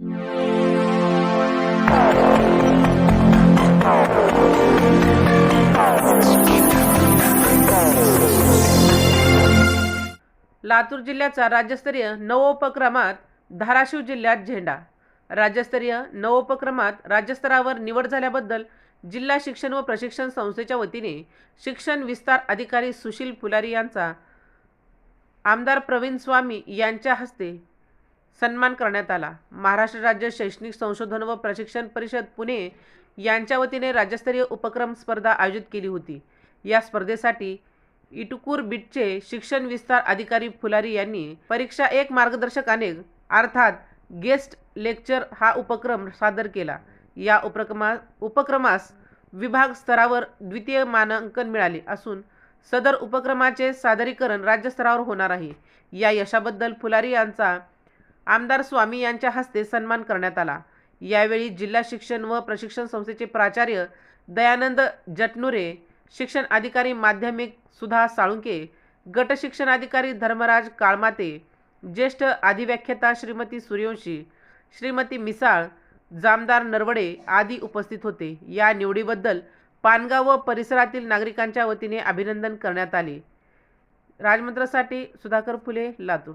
लातूर जिल्ह्याचा राज्यस्तरीय नवोपक्रमात धाराशिव जिल्ह्यात झेंडा. राज्यस्तरीय नवोपक्रमात राज्यस्तरावर निवड झाल्याबद्दल जिल्हा शिक्षण व प्रशिक्षण संस्थेच्या वतीने शिक्षण विस्तार अधिकारी सुशील फुलारी यांचा आमदार प्रवीण स्वामी यांच्या हस्ते सन्मान करण्यात आला. महाराष्ट्र राज्य शैक्षणिक संशोधन व प्रशिक्षण परिषद पुणे यांच्या वतीने राज्यस्तरीय उपक्रम स्पर्धा आयोजित केली होती. या स्पर्धेसाठी इटुकूर बीटचे शिक्षण विस्तार अधिकारी फुलारी यांनी परीक्षा एक मार्गदर्शक अनेक अर्थात गेस्ट लेक्चर हा उपक्रम सादर केला. या उपक्रमा उपक्रमास विभाग स्तरावर द्वितीय मानांकन मिळाले असून सदर उपक्रमाचे सादरीकरण राज्यस्तरावर होणार आहे. या यशाबद्दल फुलारी यांचा आमदार स्वामी यांच्या हस्ते सन्मान करण्यात आला. यावेळी जिल्हा शिक्षण व प्रशिक्षण संस्थेचे प्राचार्य दयानंद जटनुरे शिक्षण अधिकारी माध्यमिक सुधा साळुंके गट शिक्षण अधिकारी धर्मराज काळमाते ज्येष्ठ अधिव्याख्याता श्रीमती सूर्यवंशी श्रीमती मिसाळ जामदार नरवडे आदी उपस्थित होते. या निवडीबद्दल पानगाव व परिसरातील नागरिकांच्या वतीने अभिनंदन करण्यात आले. राजमंत्रासाठी सुधाकर फुले लातूर.